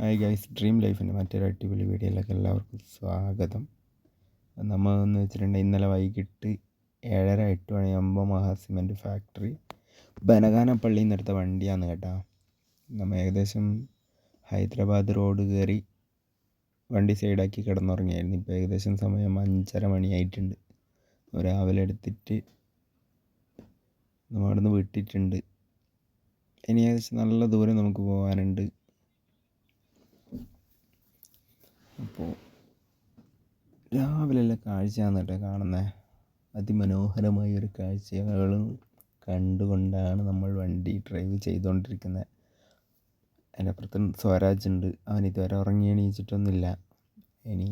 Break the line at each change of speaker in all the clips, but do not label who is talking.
Hi guys dream ലൈഫിന്റെ മറ്റൊരു അടിപൊളി വീഡിയോയിലേക്ക് എല്ലാവർക്കും സ്വാഗതം. നമ്മൾ എന്ന് വെച്ചിട്ടുണ്ടെങ്കിൽ ഇന്നലെ വൈകിട്ട് ഏഴര എട്ട് മണിയാകുമ്പോൾ മഹാ സിമെന്റ് ഫാക്ടറി ബനഗാനപ്പള്ളിയിൽ നിന്നെടുത്ത വണ്ടിയാണ് കേട്ടോ. നമ്മൾ ഏകദേശം ഹൈദരാബാദ് റോഡ് കയറി വണ്ടി സൈഡാക്കി കിടന്നുറങ്ങിയായിരുന്നു. ഇപ്പോൾ ഏകദേശം സമയം അഞ്ചര മണിയായിട്ടുണ്ട്. രാവിലെ എടുത്തിട്ട് നമ്മൾ അവിടെ നിന്ന് വിട്ടിട്ടുണ്ട്. ഇനി ഏകദേശം നല്ല ദൂരം നമുക്ക് പോകാനുണ്ട്. അപ്പോൾ രാവിലെയുള്ള കാഴ്ചയാണ് കേട്ടോ കാണുന്നത് അതിമനോഹരമായ ഒരു കാഴ്ചകൾ കണ്ടുകൊണ്ടാണ് നമ്മൾ വണ്ടി ഡ്രൈവ് ചെയ്തുകൊണ്ടിരിക്കുന്നത് എന്റെ അപ്പുറത്ത് സ്വരാജ് ഉണ്ട് അവൻ ഇതുവരെ ഉറങ്ങി എണീച്ചിട്ടൊന്നുമില്ല. ഇനി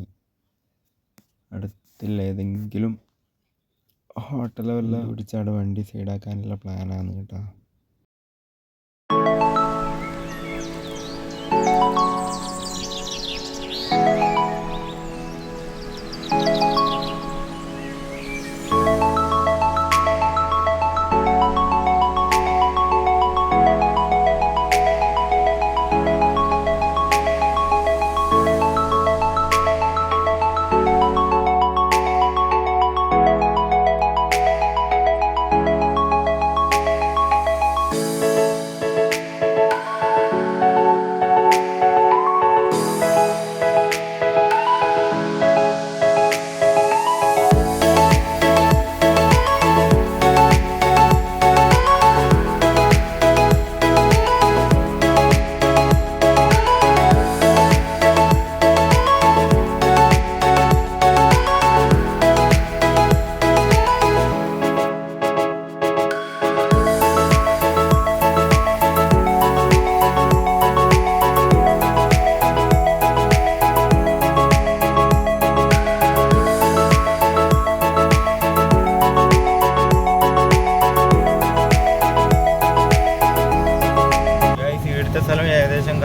അടുത്തുള്ള ഏതെങ്കിലും ഹോട്ടലോ വല്ല പിടിച്ചവിടെ വണ്ടി സൈഡാക്കാനുള്ള പ്ലാനാണ് കേട്ടോ.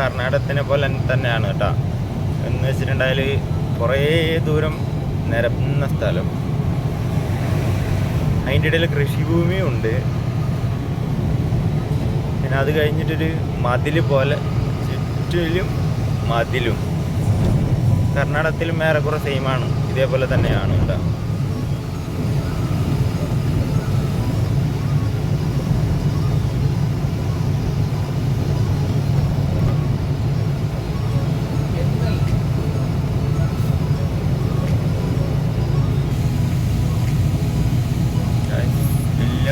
കർണാടകത്തിനെ പോലെ തന്നെയാണ് കേട്ടോ. എന്ന് വെച്ചിട്ടുണ്ടായാൽ കുറേ ദൂരം നിരന്ന സ്ഥലം. അതിന്റെ ഇടയിൽ കൃഷിഭൂമിയും ഉണ്ട്. പിന്നെ അത് കഴിഞ്ഞിട്ടൊരു മതിൽ പോലെ ചുറ്റിലും മതിലും. കർണാടകത്തിലും ഏറെക്കുറെ സെയിമാണ് ഇതേപോലെ തന്നെയാണ് കേട്ടോ.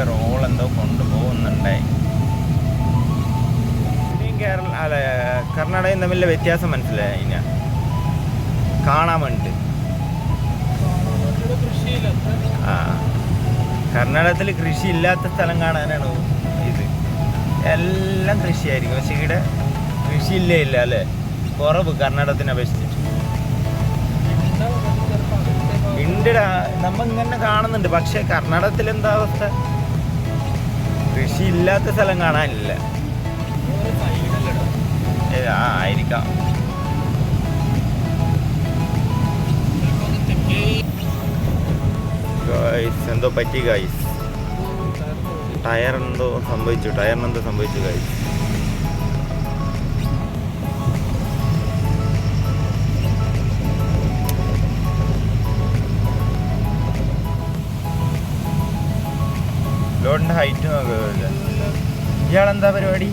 വലിയ റോൾ എന്തോ കൊണ്ടുപോകുന്നുണ്ടായി. കേരള അല്ല കർണാടകയും തമ്മിലുള്ള വ്യത്യാസം മനസ്സിലായി ഞാൻ കാണാൻ വേണ്ടിട്ട്. ആ കർണാടകത്തിൽ കൃഷി ഇല്ലാത്ത സ്ഥലം കാണാനാണ് ഇത്. എല്ലാം കൃഷിയായിരിക്കും. പക്ഷേ ഇവിടെ കൃഷി ഇല്ലേ ഇല്ല അല്ലേ? കുറവ് കർണാടകത്തിനെ അപേക്ഷിച്ചിട്ട്. ഉണ്ടടാ നമ്മ ഇങ്ങനെ കാണുന്നുണ്ട്. പക്ഷേ കർണാടകത്തിൽ എന്താ അവസ്ഥ? കൃഷി ഇല്ലാത്ത സ്ഥലം കാണാനില്ല. ആയിരിക്കാം. ഗൈസ് എന്തോ പറ്റി ഗൈസ് ടയർ എന്തോ സംഭവിച്ചു. ടയറിന് എന്തോ സംഭവിച്ചു ഗായ്സ് ലോഡിന്റെ ഹൈറ്റ് നോക്കില്ല ഇയാളെന്താ പരിപാടി?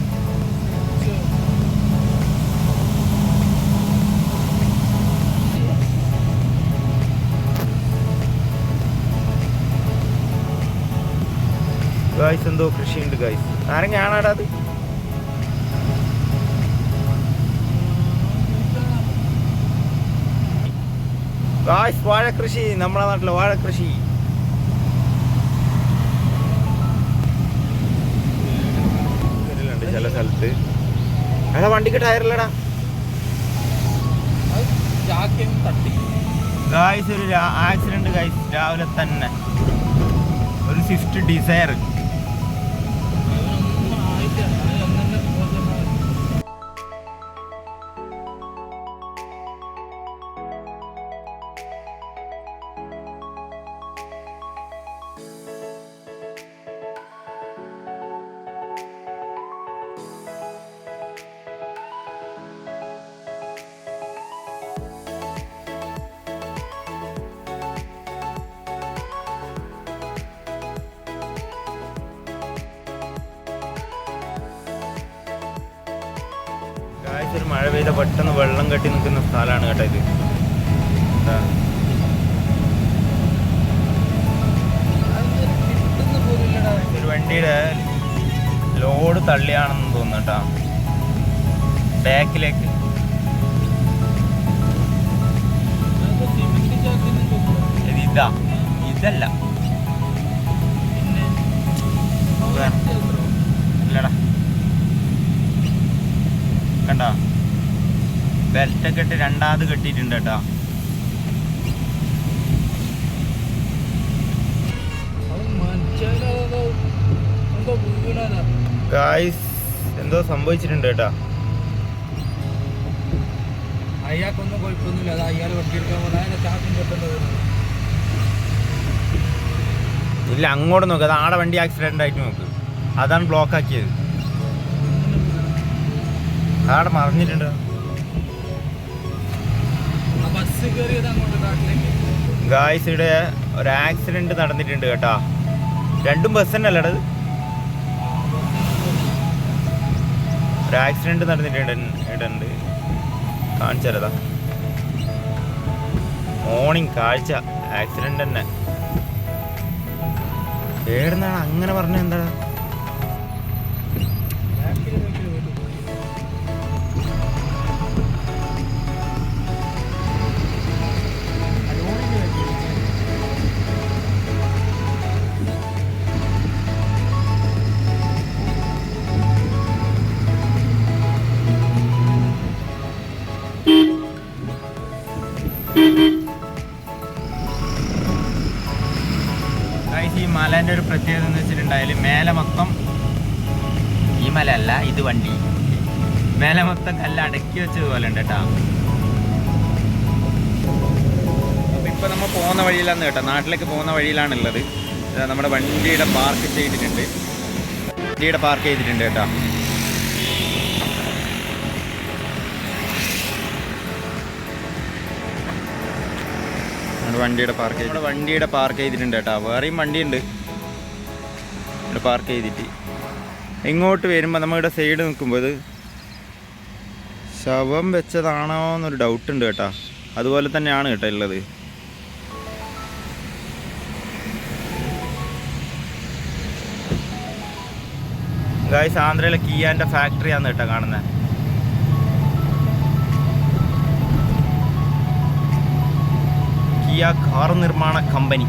ഗായ്സ് എന്തോ കൃഷിയുണ്ട് ഗായ്സ് കാണാടാ അത്? ഗായ്സ് വാഴ കൃഷി നമ്മളെ നാട്ടിലെ വാഴ കൃഷി ചില സ്ഥലത്ത്. അയാളെ വണ്ടിക്ക് ടയറില്ലടാ ഗായ്സ് ഒരു ആക്സിഡന്റ് ഗായ്സ് രാവിലെ തന്നെ. ഒരു സ്വിഫ്റ്റ് ഡിസയർ ഒരു മഴ പെയ്ത പെട്ടെന്ന് വെള്ളം കെട്ടി നിൽക്കുന്ന സ്ഥലമാണ് കേട്ടോ ഇത്. ഒരു വണ്ടിയുടെ ലോഡ് തള്ളിയാണെന്ന് തോന്നുന്നു കേട്ടോ. ബാക്കിലേക്ക്. ഇതാ. ഇതല്ല. ബെൽറ്റൊക്കെ ഇട്ട് രണ്ടാമത് കെട്ടിയിട്ടുണ്ട് കേട്ടോ. ഗായ്സ് എന്തോ സംഭവിച്ചിട്ടുണ്ട് കേട്ടോ.
അയാൾക്കൊന്നും കുഴപ്പമൊന്നുമില്ല. അത് അയാൾ വട്ടിയെടുക്കാൻ പോകാൻ അതിനെ ചാക്കും കെട്ടേണ്ടത്
ഇല്ല അങ്ങോട്ട് നോക്ക്. അത് ആടെ വണ്ടി ആക്സിഡന്റ് ആയിട്ട് നോക്ക്. അതാണ് ബ്ലോക്ക് ആക്കിയത്. ആടെ മറിഞ്ഞിട്ടുണ്ട്. ഗായ്സ് ഇവിടെ ഒരു ആക്സിഡന്റ് നടന്നിട്ടുണ്ട് കേട്ടാ. രണ്ടും ബസ് തന്നെ അല്ലട ഒരു ആക്സിഡന്റ് നടന്നിട്ടുണ്ട് ഇടുണ്ട് മോർണിംഗ് കാഴ്ച. ആക്സിഡന്റ് തന്നെ. ഏടുന്നാണ് അങ്ങനെ പറഞ്ഞ എന്താ? മേലെ മൊത്തം കല്ല് അടക്കി വെച്ചത് പോലെ ഉണ്ട് കേട്ടോ. അപ്പൊ ഇപ്പൊ നമ്മൾ പോകുന്ന വഴിയിലാണ് കേട്ടോ. നാട്ടിലേക്ക് പോകുന്ന വഴിയിലാണുള്ളത്. നമ്മുടെ വണ്ടിയുടെ പാർക്ക് ചെയ്തിട്ടുണ്ട്. വണ്ടിയുടെ പാർക്ക് ചെയ്തിട്ടുണ്ട് കേട്ടോ. നമ്മുടെ വണ്ടിയുടെ പാർക്ക് ചെയ്ത് വണ്ടിയുടെ പാർക്ക് ചെയ്തിട്ടുണ്ട് കേട്ടോ. വേറെയും വണ്ടിയുണ്ട്. ഇവിടെ പാർക്ക് ചെയ്തിട്ട്. ഇങ്ങോട്ട് വരുമ്പോൾ നമ്മളുടെ സൈഡ് നിൽക്കുമ്പോൾ ശവം വെച്ചതാണോ എന്നൊരു ഡൗട്ട് ഉണ്ട് കേട്ടാ. അതുപോലെ തന്നെയാണ് കേട്ടോ ഉള്ളത് ഗായ്സ് ആന്ധ്രയിലെ കിയാന്റെ ഫാക്ടറിയാണ് കേട്ടോ കാണുന്നത് കിയ കാർ നിർമ്മാണ company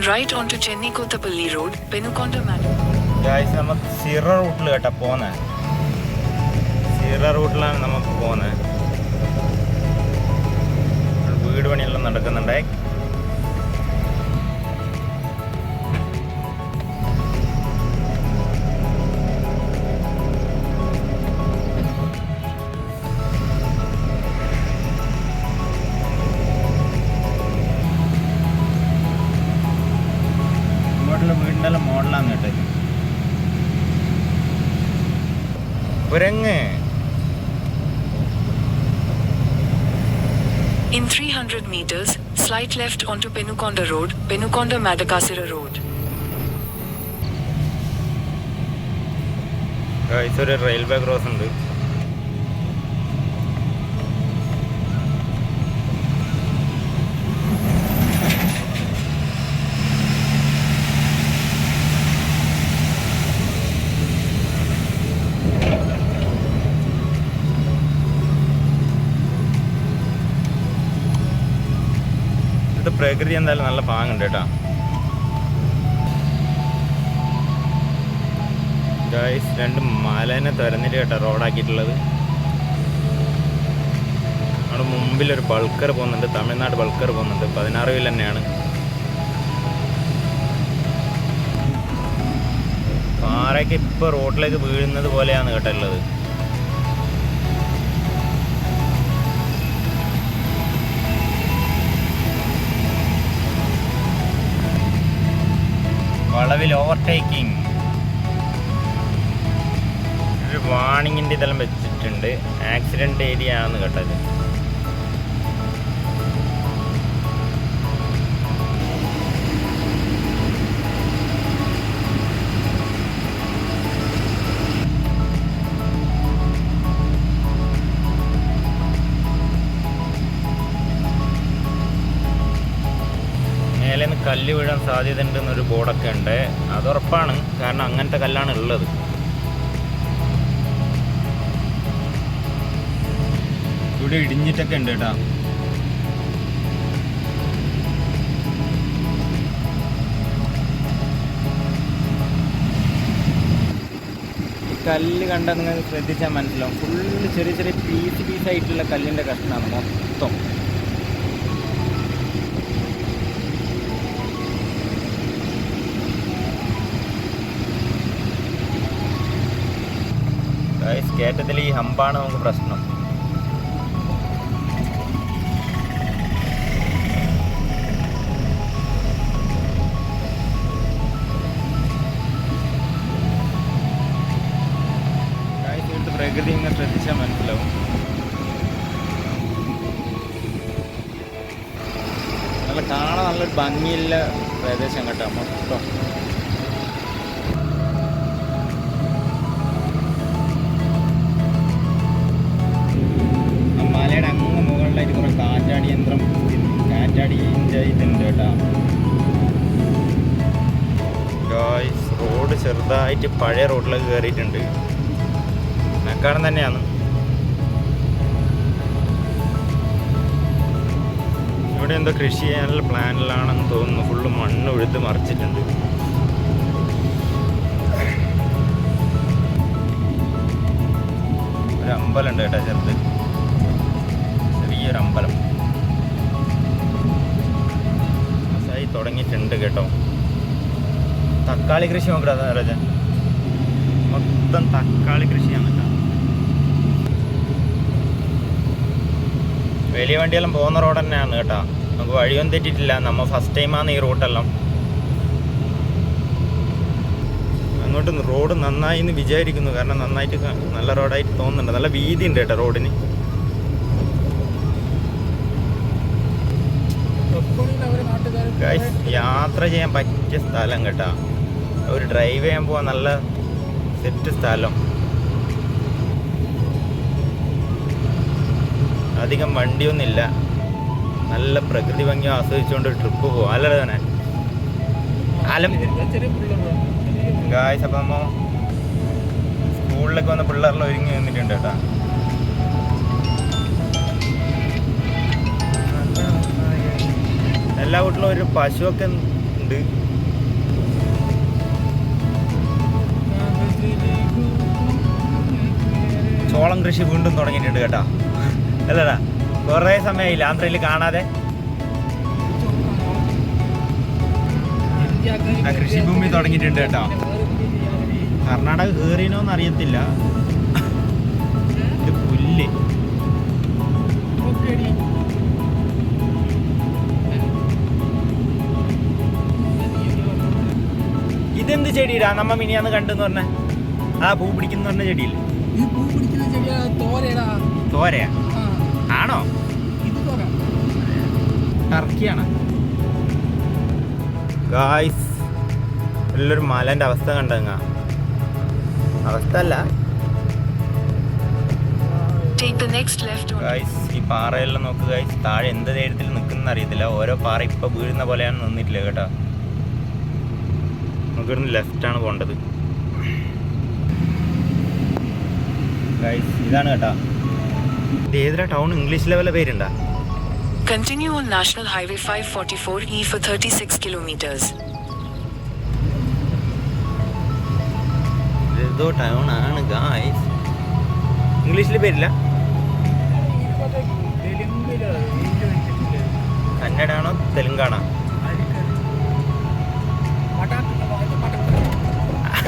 Turn right onto Chennai Kottapalli Road, Penukonda
guys നമുക്ക് സീറോ റൂട്ടിൽ കേട്ടോ പോകുന്നത് സീറോ റൂട്ടിലാണ് നമുക്ക് പോകുന്നത് വീട് പണിയെല്ലാം നടക്കുന്നുണ്ടേ.
slide left onto Penukonda Road, Penukonda Madakasira Road.
Guys ഒരു റെയിൽവേ ക്രോസ് ഉണ്ട് പ്രകൃതി എന്തായാലും നല്ല പാങ്ങുണ്ട് കേട്ടോ. ഗൈസ് രണ്ട് മലേനെ തുരന്നിട്ട് കേട്ടോ റോഡാക്കിയിട്ടുള്ളത്. അവിടെ മുമ്പിൽ ഒരു ബൾക്കർ പോകുന്നുണ്ട് തമിഴ്നാട് ബൾക്കർ പോകുന്നുണ്ട്. പതിനാറ് വീൽ തന്നെയാണ്. പാറയ്ക്ക് ഇപ്പൊ റോഡിലേക്ക് വീഴുന്നത് പോലെയാണ് കേട്ടോ വളവിൽ ഓവർടേക്കിംഗ് ഒരു വാണിങ്ങിന്റെ ഇതെല്ലാം വെച്ചിട്ടുണ്ട്. ആക്സിഡന്റ് ഏരിയ ആണെന്ന് കേട്ടത്. കല്ല് വീഴാൻ സാധ്യത ഉണ്ടെന്നൊരു ബോർഡൊക്കെ ഉണ്ട്. അത് ഉറപ്പാണ്. കാരണം അങ്ങനത്തെ കല്ലാണ് ഉള്ളത്. ഇവിടെ ഇടിഞ്ഞിട്ടൊക്കെ ഉണ്ട് കേട്ടാ. കല്ല് നിങ്ങൾക്ക് ശ്രദ്ധിച്ചാൽ മനസ്സിലാവും. ഫുള്ള് ചെറിയ ചെറിയ പീസ് പീസായിട്ടുള്ള കല്ലിന്റെ കഷ്ണമാണ് മൊത്തം. കയറ്റത്തിൽ ഈ ഹമ്പാണ് നമുക്ക് പ്രശ്നം. പ്രകൃതി ഇങ്ങനെ ശ്രദ്ധിച്ചാൽ മനസ്സിലാവും. നല്ല കാണാൻ നല്ലൊരു ഭംഗിയുള്ള പ്രദേശം കേട്ടോ മൊത്തം. ചെറുതായിട്ട് പഴയ റോഡിലേക്ക് കയറിയിട്ടുണ്ട് മെക്കാടം തന്നെയാണ്. ഇവിടെ എന്തോ കൃഷി ചെയ്യാനുള്ള പ്ലാനിലാണെന്ന് തോന്നുന്നു. ഫുള്ള് മണ്ണ് ഉഴുത് മറിച്ചിട്ടുണ്ട്. ഒരു അമ്പലം ഉണ്ട് കേട്ടോ ചെറുത്. ചെറിയൊരു അമ്പലം. തുടങ്ങിയിട്ടുണ്ട് കേട്ടോ. തക്കാളി കൃഷി നോക്കടാ രാജ മൊത്തം തക്കാളി കൃഷിയാണ് കേട്ടോ. വലിയ വണ്ടിയെല്ലാം പോകുന്ന റോഡ് തന്നെയാണ് കേട്ടോ. നമുക്ക് വഴിയൊന്നും തെറ്റിട്ടില്ല നമ്മൾ ഫസ്റ്റ് ടൈമാണ് ഈ റൂട്ടെല്ലാം അങ്ങോട്ട് റോഡ് നന്നായി എന്ന് വിചാരിക്കുന്നു. കാരണം നന്നായിട്ട് നല്ല റോഡായിട്ട് തോന്നുന്നുണ്ട്. നല്ല വീതി ഉണ്ട് കേട്ടോ റോഡിന് യാത്ര ചെയ്യാൻ പറ്റിയ സ്ഥലം കേട്ടാ. ഒരു ഡ്രൈവ് ചെയ്യാൻ പോവാൻ നല്ല സെറ്റ് സ്ഥലം. അധികം വണ്ടിയൊന്നുമില്ല. നല്ല പ്രകൃതി ഭംഗി ആസ്വദിച്ചുകൊണ്ട് ട്രിപ്പ് പോകും അല്ലേ തന്നെ അലം ഗായ്സ് അപ്പം നമ്മ സ്കൂളിലൊക്കെ വന്ന പിള്ളേരെല്ലാം ഒരുങ്ങി നിന്നിട്ടുണ്ട് കേട്ടാ. എല്ലാ വീട്ടിലും ഒരു പശുവൊക്കെ ഉണ്ട്. ചോളം കൃഷി വീണ്ടും തുടങ്ങിയിട്ടുണ്ട് കേട്ടോ. അല്ലടാ കുറേ സമയമായില്ല. ആന്ധ്രയിൽ കാണാതെ. കൃഷിഭൂമി തുടങ്ങിയിട്ടുണ്ട് കേട്ടോ. കർണാടക കയറിനോന്ന് അറിയത്തില്ല പുല്ല്. ഇതെന്ത് ചെടിയിടാ? നമ്മ മിനിയാന്ന് കണ്ടെന്ന് പറഞ്ഞ. ആ പൂ പിടിക്കുന്ന പറഞ്ഞ ചെടിയില്ലേ?
ഈ പൂ പിടിക്കുന്ന ചെടിയാ തോരടാ.
തോരയാ? ആണോ?
ഇത് തോര.
ടർക്കിയാണ് ഗായ്സ് ഉള്ളൊരു മലന്റെ അവസ്ഥ കണ്ടങ്ങ. അവസ്ഥ അല്ല ഗായ്സ് ഈ പാറയെല്ലാം നോക്ക് ഗായ്സ്. താഴെ എന്ത് ധൈര്യത്തിൽ നിൽക്കുന്ന അറിയത്തില്ല. ഓരോ പാറ ഇപ്പൊ വീഴുന്ന പോലെയാണ് നിന്നിട്ടില്ല കേട്ടോ. നമുക്കിവിടുന്ന് ലെഫ്റ്റാണ് ലെഫ്റ്റ് ആണ് പോണ്ടത്. ഗായ്സ് ഇതാണ് കേട്ടോ. ഇത് ഏതിലാ ടൗൺ ഇംഗ്ലീഷ് ലെവലെ പേരുണ്ടാ?
Continue on National Highway 544E for 36 ഇ
ഏതോ ടൗൺ ആണ് ഗായ്സ് ഇംഗ്ലീഷിൽ പേരില്ല? കന്നഡ ആണോ തെലുങ്കാണോ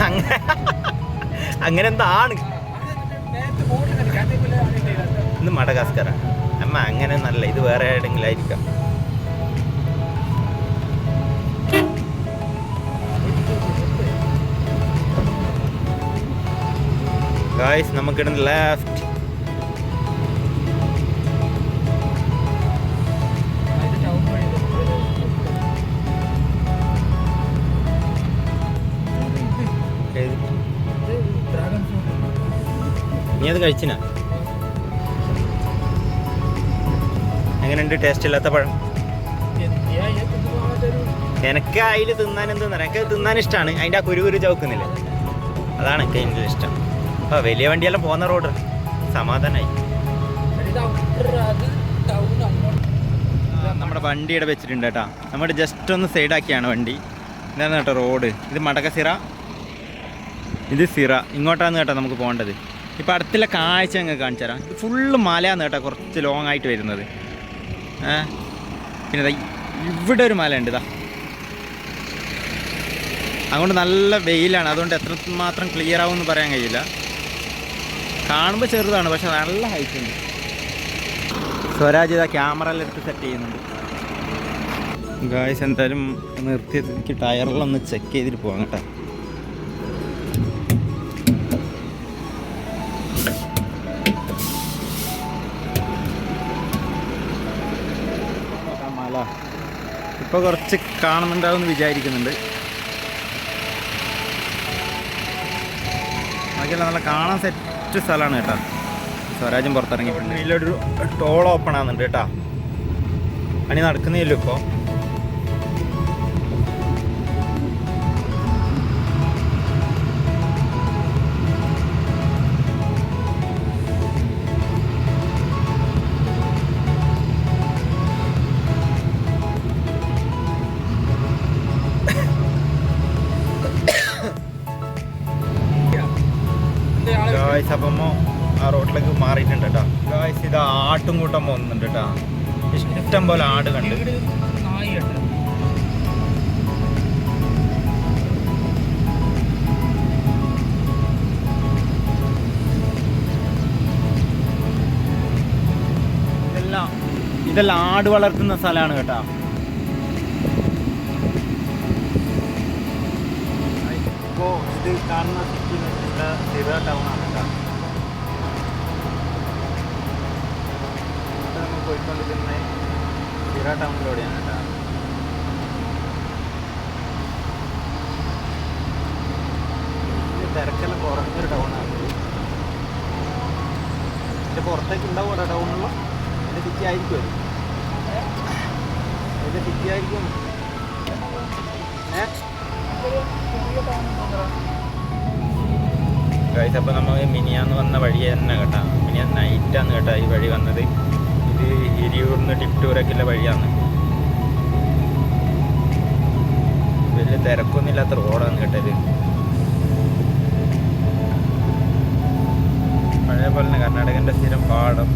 അങ്ങനെ അങ്ങനെ എന്താണ് ഇത് മടഗാസ്കറാണ് അമ്മ അങ്ങനെ നല്ല ഇത് വേറെ എവിടെയെങ്കിലും ആയിരിക്കാം. ഗായ്സ് നമുക്കിടുന്ന ലെഫ്റ്റ് നീ അത് കഴിച്ചിനാ? എങ്ങനെയുണ്ട്? ടേസ്റ്റ് ഇല്ലാത്ത പഴം? എനിക്ക് അതിൽ തിന്നാൻ എന്തെന്ന് എനിക്ക് തിന്നാൻ ഇഷ്ടമാണ് അതിന്റെ ആ കുരു കുരു ചവക്കുന്നില്ല? അതാണ് എനിക്ക് അതിന്റെ ഇഷ്ടം. അപ്പോൾ വലിയ വണ്ടിയെല്ലാം പോകുന്ന റോഡ് സമാധാനമായി നമ്മുടെ വണ്ടി ഇവിടെ വെച്ചിട്ടുണ്ട് കേട്ടോ. നമ്മുടെ ജസ്റ്റ് ഒന്ന് സൈഡാക്കിയാണ് വണ്ടി. ഇതാണ് കേട്ടോ റോഡ് ഇത് മടക്കസിറ. ഇത് സിറ. ഇങ്ങോട്ടാണ് കേട്ടോ നമുക്ക് പോകേണ്ടത്. ഇപ്പോൾ അടുത്തുള്ള കാഴ്ച ഞങ്ങൾ കാണിച്ചു തരാം ഇത് ഫുള്ള് മലയാണ് കേട്ടോ കുറച്ച് ലോങ് ആയിട്ട് വരുന്നത്. പിന്നെ ഇവിടെ ഒരു മല ഇതാ അതുകൊണ്ട് നല്ല വെയിലാണ്. അതുകൊണ്ട് എത്രമാത്രം ക്ലിയർ ആവുമെന്ന് പറയാൻ കഴിയില്ല. കാണുമ്പോൾ ചെറുതാണ് പക്ഷെ നല്ല ഹൈറ്റ് ഉണ്ട്. സ്വരാജ് ഇതാ ക്യാമറയിലെടുത്ത് സെറ്റ് ചെയ്യുന്നുണ്ട്. ഗായ്സ് എന്തായാലും നിർത്തിയത് എനിക്ക് ടയറിലൊന്ന് ചെക്ക് ചെയ്തിട്ട് പോകാം കേട്ടോ. ഇപ്പോൾ കുറച്ച് കാണുന്നുണ്ടാവും വിചാരിക്കുന്നുണ്ട്. ബാക്കിയല്ല നല്ല കാണാൻ സെറ്റ് സ്ഥലമാണ് കേട്ടോ. സ്വരാജും പുറത്തിറങ്ങിയിട്ടുണ്ട്. ഇതിലൊരു ടോൾ ഓപ്പൺ ആകുന്നുണ്ട് കേട്ടോ. പണി നടക്കുന്നില്ലല്ലോ ഇപ്പോൾ ഗായ്സ് അപ്പം ആ റോട്ടിലേക്ക് മാറിയിട്ടുണ്ട് കേട്ടോ ഗായ്സ് ഇത് ആട്ടും കൂട്ടം പോകുന്നുണ്ട് കേട്ടോ ഇഷ്ടം പോലെ ആട് കണ്ട്. ഇതെല്ലാം ഇതെല്ലാം ആട് വളർത്തുന്ന സ്ഥലമാണ് കേട്ടോ. ഇപ്പോൾ ഇത് കാണുന്ന സിറ്റി സിറ ടൗൺ പോയിക്കൊണ്ടിരിക്കുന്നത് സിറ ടൗണിലൂടെയാണ് കേട്ടോ. തിരക്കെല്ലാം കുറഞ്ഞൊരു ടൗണാണ് ഇതിന്റെ പുറത്തേക്ക് ഉണ്ടാവും കേട്ടോ ടൗണിലുള്ള ഇതിന്റെ സിറ്റി ആയിരിക്കും ഇതിന്റെ സിറ്റി ആയിരിക്കും ഏഹ് ഗൈസ് അപ്പോൾ നമ്മൾ മിനിയാന്ന് വന്ന വഴി തന്നെ കേട്ടോ. മിനിയാന്ന് നൈറ്റാന്ന് കേട്ടാ ഈ വഴി വന്നത്. ഇത് ഹിരിയൂർന്ന് ടിപ്റ്റൂരൊക്കെയുള്ള വഴിയാണ്. വലിയ തിരക്കൊന്നുമില്ലാത്ത റോഡാണ് കേട്ടത് പഴയ പോലെ തന്നെ കർണാടകന്റെ സ്ഥിരം പാടം.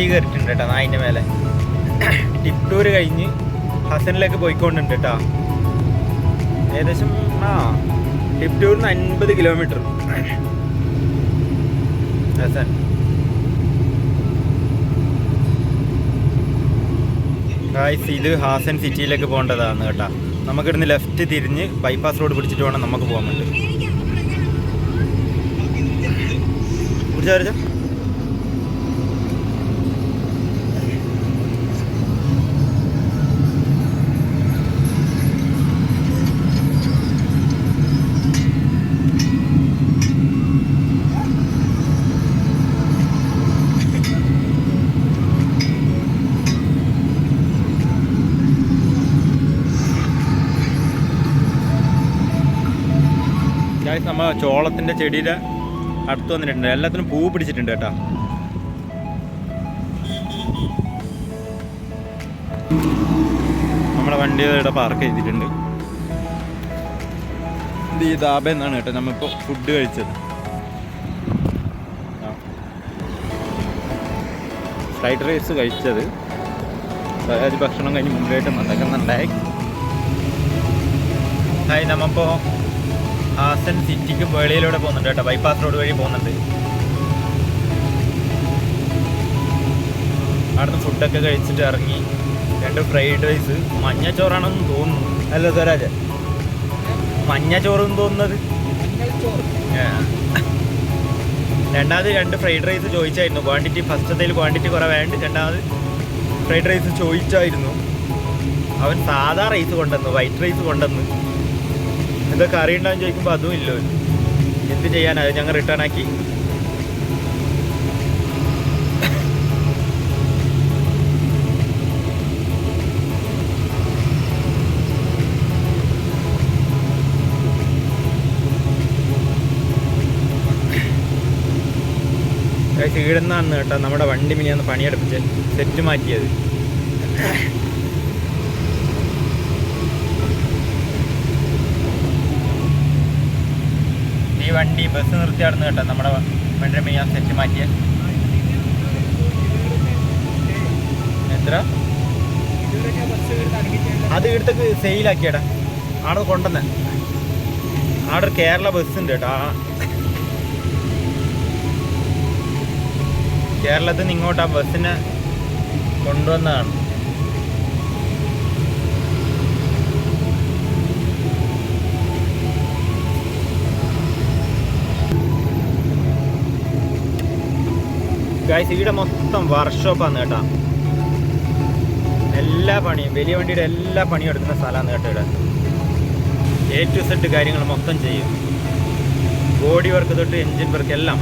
വണ്ടി കയറിയിട്ടുണ്ട് കേട്ടോ നായിന്റെ മേലെ. ടിപ് ടൂർ കഴിഞ്ഞ് ഹസനിലേക്ക് പോയിക്കൊണ്ടുണ്ട് കേട്ടോ ഏകദേശം ആ ടിപ് അൻപത് കിലോമീറ്റർ. ഹസൻ. ഗായ്സ് ഇത് ഹാസൻ സിറ്റിയിലേക്ക് പോകേണ്ടതാണ് കേട്ടോ. നമുക്കിടുന്ന് ലെഫ്റ്റ് തിരിഞ്ഞ് ബൈപ്പാസ് റോഡ് പിടിച്ചിട്ട് വേണം നമുക്ക് പോകാൻ വേണ്ടി. നമ്മൾ ചോളത്തിന്റെ ചെടിയുടെ അടുത്ത് വന്നിട്ടുണ്ട്. എല്ലാത്തിനും പൂ പിടിച്ചിട്ടുണ്ട് കേട്ടോ. നമ്മുടെ വണ്ടി ഇവിടെ പാർക്ക് ചെയ്തിട്ടുണ്ട്. ഇത് ഈ ദാബ എന്നാണ് കേട്ടോ നമ്മളിപ്പോൾ ഫുഡ് കഴിച്ചത്. ഫ്രൈഡ് റൈസ് കഴിച്ചത്. ഭക്ഷണം കഴിഞ്ഞ് മുമ്പായിട്ട് മതക്കുന്നുണ്ടായി ഹായ് നമ്മപ്പോൾ ഹാസൻ സിറ്റിക്ക് വെളിയിലൂടെ പോകുന്നുണ്ട് കേട്ടോ. ബൈപ്പാസ് റോഡ് വഴി പോകുന്നുണ്ട്. അവിടുന്ന് ഫുഡൊക്കെ കഴിച്ചിട്ട് ഇറങ്ങി. രണ്ട് ഫ്രൈഡ് റൈസ് മഞ്ഞ ചോറാണെന്ന് തോന്നുന്നു. അല്ല സ്വരാജ്. മഞ്ഞ ചോറെന്ന് തോന്നുന്നത്. രണ്ടാമത് രണ്ട് ഫ്രൈഡ് റൈസ് ചോദിച്ചായിരുന്നു. ക്വാണ്ടിറ്റി ഫസ്റ്റത്തേൽ ക്വാണ്ടിറ്റി കുറവായതുകൊണ്ട് രണ്ടാമത് ഫ്രൈഡ് റൈസ് ചോദിച്ചായിരുന്നു. അവൻ സാധാ റൈസ് കൊണ്ടുവന്നു വൈറ്റ് റൈസ് കൊണ്ടുവന്നു. എന്താ കറി ഉണ്ടാകും ചോദിക്കുമ്പോൾ അതും ഇല്ലോ എന്ത് ചെയ്യാനാ? ഞങ്ങൾ റിട്ടേൺ ആക്കി. ഇടുന്നാന്ന് കേട്ടോ നമ്മുടെ വണ്ടി മിനിയാന്ന് പണിയെടുപ്പിച്ച് സെറ്റ് മാറ്റിയത്. വണ്ടി ബസ് നിർത്തി നിർത്തിയാടുന്നു കേട്ടോ. നമ്മുടെ വണ്ടി ഞാൻ സെറ്റ് മാറ്റിയ. എത്ര? അത് ഇവിടുത്തേക്ക് സെയിലാക്കിയടാ ആടെ കൊണ്ടുവന്നെ. ആടെ ഒരു കേരള ബസ് ഉണ്ട് കേട്ടോ. കേരളത്തിൽ നിന്ന് ഇങ്ങോട്ട് ആ ബസ്സിനെ കൊണ്ടുവന്നതാണ്. ഗായ്സ് ഇവിടെ മൊത്തം വർക്ക്ഷോപ്പാണ് കേട്ടോ. എല്ലാ പണിയും വലിയ വണ്ടിയുടെ എല്ലാ പണിയും എടുക്കുന്ന സ്ഥലമാണ് കേട്ടോ ഇവിടെ. എ ടു സെഡ് കാര്യങ്ങൾ മൊത്തം ചെയ്യും. ബോഡി വർക്ക് തൊട്ട് എൻജിൻ വർക്ക് എല്ലാം.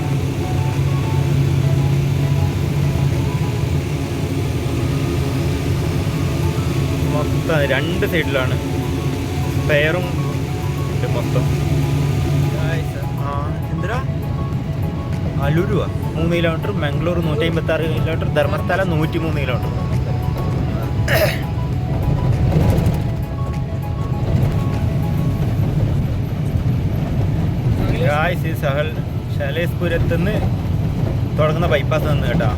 മൊത്തം രണ്ട് സൈഡിലാണ് ഉണ്ട് മൊത്തം. എന്തിനാ? അലൂരുവാ? മൂന്ന് കിലോമീറ്റർ മംഗളൂർ നൂറ്റി അമ്പത്തി ആറ് കിലോമീറ്റർ ധർമ്മസ്ഥല നൂറ്റി മൂന്ന് കിലോമീറ്റർ ഗായ്സ് സി സഹൽ ശലേസ്പുരത്ത് നിന്ന് തുടങ്ങുന്ന ബൈപ്പാസ് നിന്ന് കേട്ടോ.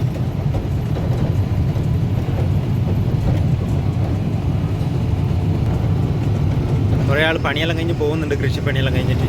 കുറേ ആൾ പണിയെല്ലാം കഴിഞ്ഞ് പോകുന്നുണ്ട് കൃഷിപ്പണിയെല്ലാം കഴിഞ്ഞിട്ട്.